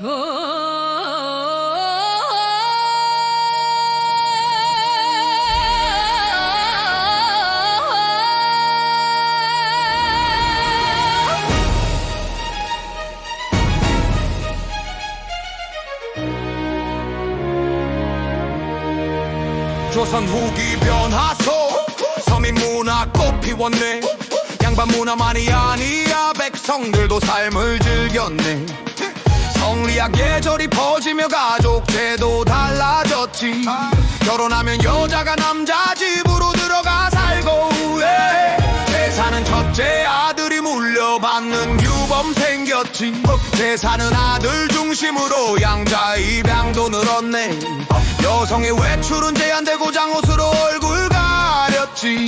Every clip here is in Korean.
조선 후기 변화소. 서민 문화 꽃 피웠네. 양반 문화만이 아니야. 백성들도 삶을 즐겼네 성리학 예절이 퍼지며 가족 제도 달라졌지. 결혼하면 여자가 남자 집으로 들어가 살고 예. 재산은 첫째 아들이 물려받는 규범 생겼지. 재산은 아들 중심으로 양자 입양도 늘었네. 여성의 외출은 제한되고 장옷으로 얼굴 가렸지.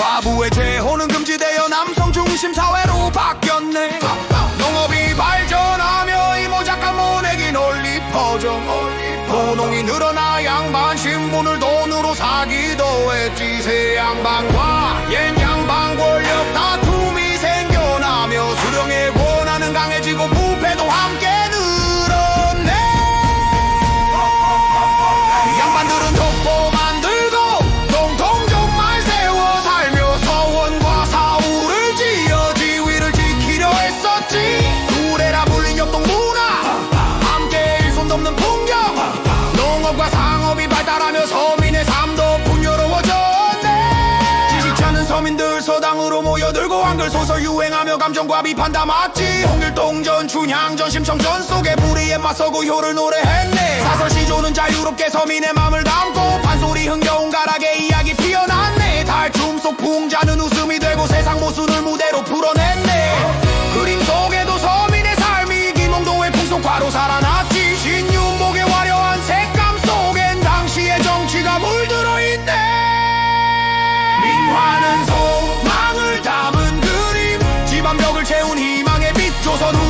과부의 재혼은 금지되어 남성 중심 사회로 바뀌 노농이 늘어나 양반 신분을 돈으로 사기도 했지 새 양반과 한글 소설 유행하며 감정과 비판 담았지. 홍길동전 춘향전 심청전 속에 불의에 맞서고 효를 노래했네. 사설 시조는 자유롭게 서민의 마음을 담고 희망의 빛 조선 후